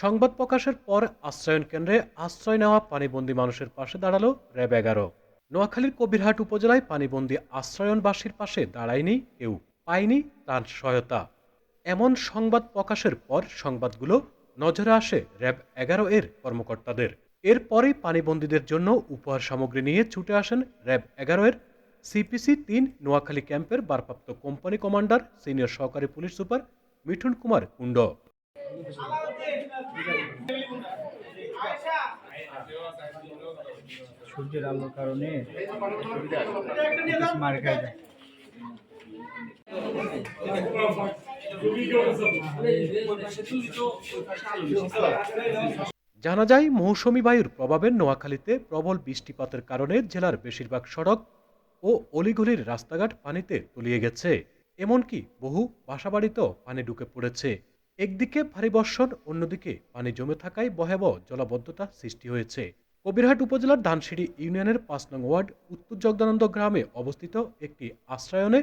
সংবাদ প্রকাশের পর আশ্রয়ন কেন্দ্রে আশ্রয় নেওয়া পানিবন্দী মানুষের পাশে দাঁড়াল র্যাব এগারো। নোয়াখালীর কবিরহাট উপজেলায় পানিবন্দী আশ্রয়নবাসীর পাশে দাঁড়ায়নি কেউ, পায়নি তার সহায়তা। এমন সংবাদ প্রকাশের পর সংবাদগুলো নজরে আসে র্যাব এগারো এর কর্মকর্তাদের। এরপরেই পানিবন্দীদের জন্য উপহার সামগ্রী নিয়ে ছুটে আসেন র্যাব এগারো এর সিপিসি তিন নোয়াখালী ক্যাম্পের ভারপ্রাপ্ত কোম্পানি কমান্ডার, সিনিয়র সহকারী পুলিশ সুপার মিঠুন কুমার কুণ্ড। সূর্যের আলোর কারণে মার খায় যায় জানা যায় মৌসুমী বায়ুর প্রভাবে নোয়াখালীতে প্রবল বৃষ্টিপাতের কারণে জেলার বেশিরভাগ সড়ক ও অলিগলির রাস্তাঘাট পানিতে তলিয়ে গেছে। এমনকি বহু বাসাবাড়িতেও পানি ঢুকে পড়েছে। একদিকে ভারী বর্ষণ, অন্যদিকে পানি জমে থাকায় ভয়াবহ জলাবদ্ধতা সৃষ্টি হয়েছে। কবিরহাট উপজেলার ধানসিঁড়ি ইউনিয়নের পাঁচ নং ওয়ার্ড, উত্তর জগদানন্দ গ্রামে অবস্থিত একটি আশ্রয়নে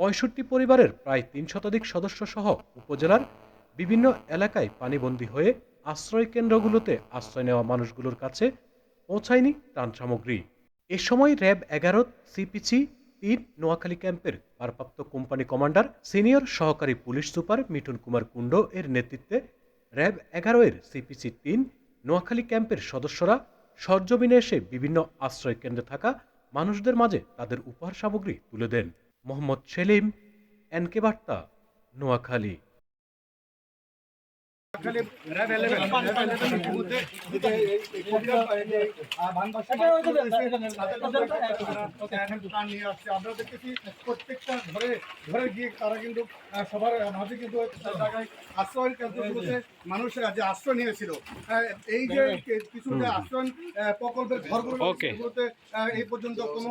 পঁয়ষট্টি পরিবারের প্রায় তিন শতাধিক সদস্য সহ উপজেলার বিভিন্ন এলাকায় পানিবন্দী হয়ে আশ্রয় কেন্দ্রগুলোতে আশ্রয় নেওয়া মানুষগুলোর কাছে পৌঁছায়নি ত্রাণ সামগ্রী। এ সময় র্যাব এগারো, সিপিসি তিন নোয়াখালী ক্যাম্পের ভারপ্রাপ্ত কোম্পানি কমান্ডার, সিনিয়র সহকারী পুলিশ সুপার মিঠুন কুমার কুণ্ড এর নেতৃত্বে র্যাব এগারো এর সিপিসি তিন নোয়াখালী ক্যাম্পের সদস্যরা সরজমিনে এসে বিভিন্ন আশ্রয় কেন্দ্রে থাকা মানুষদের মাঝে তাদের উপহার সামগ্রী তুলে দেন। মোহাম্মদ সেলিম, এনকে বার্তা, নোয়াখালী। আমরা দেখতেছি প্রত্যেকটা ঘরে ঘরে গিয়ে তারা কিন্তু সবার মাঝে কিন্তু জায়গায় আশ্রয় কেন্দ্রগুলোতে মানুষ যে আশ্রয় নিয়েছিল এই যে কিছু আশ্রয় প্রকল্পের ঘরগুলো সেগুলোতে এই পর্যন্ত কোনো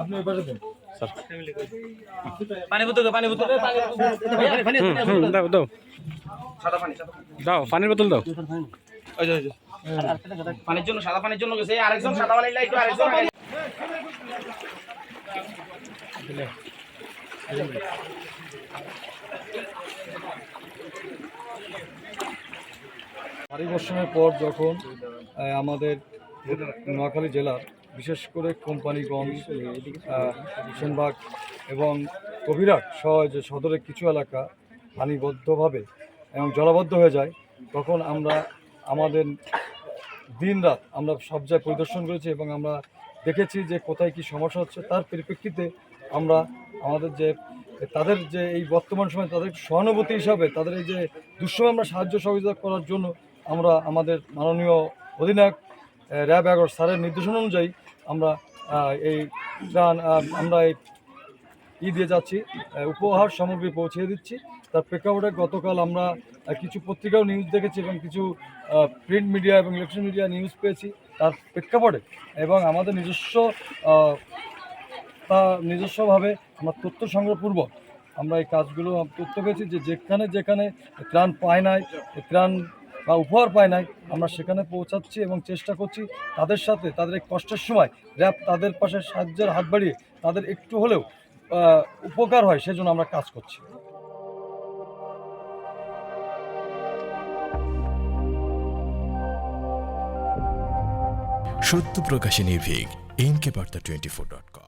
আপনি ওই পাশে দেন। পানি বোতল পানি বোতল দাও, পানি দাও। দাও। দাও সাদা পানি দাও পানির বোতল দাও। ওই যে, ওই যে। পানির জন্য সাদা পানির জন্য গেছে। আরেকজন সাদা পানি লাইতো আরেকজন ভারী পর যখন আমাদের নোয়াখালী জেলার বিশেষ করে কোম্পানিগঞ্জ আহ, সেনবাগ এবং কবিরাট সহ যে সদরের কিছু এলাকা পানিবদ্ধভাবে এবং জলাবদ্ধ হয়ে যায় তখন আমরা আমাদের দিন রাত আমরা সব জায়গায় পরিদর্শন করেছি এবং আমরা দেখেছি যে কোথায় কি সমস্যা হচ্ছে। তার পরিপ্রেক্ষিতে আমরা আমাদের যে তাদের যে এই বর্তমান সময় তাদের সহানুভূতি হিসাবে তাদের এই যে দুঃসময় আমরা সাহায্য সহযোগিতা করার জন্য আমরা আমাদের মাননীয় অধিনায়ক র্যাব এগারো স্যারের নির্দেশনা অনুযায়ী আমরা এই আহ, আমরা এই ই দিয়ে যাচ্ছি উপহার সামগ্রী পৌঁছে দিচ্ছি। তার প্রেক্ষাপটে গতকাল আমরা কিছু পত্রিকাও নিউজ দেখেছি এবং কিছু প্রিন্ট মিডিয়া এবং ইলেকট্রনিক মিডিয়া নিউজ পেয়েছি। তার প্রেক্ষাপটে এবং আমাদের নিজস্ব তা নিজস্বভাবে আমরা তথ্য সংগ্রহপূর্বক আমরা এই কাজগুলো তথ্য পেয়েছি যে যেখানে যেখানে ত্রাণ পায় নাই ত্রাণ বা উপহার পায় নাই, আমরা সেখানে পৌঁছাচ্ছি এবং চেষ্টা করছি তাদের সাথে, তাদের এই কষ্টের সময় র্যাব তাদের পাশে সাহায্যের হাত বাড়িয়ে তাদের একটু হলেও উপকার হয় সেজন্য আমরা কাজ করছি। সত্য প্রকাশে নির্ভীক এনকে বার্তা টোয়েন্টি ফোর ডট কম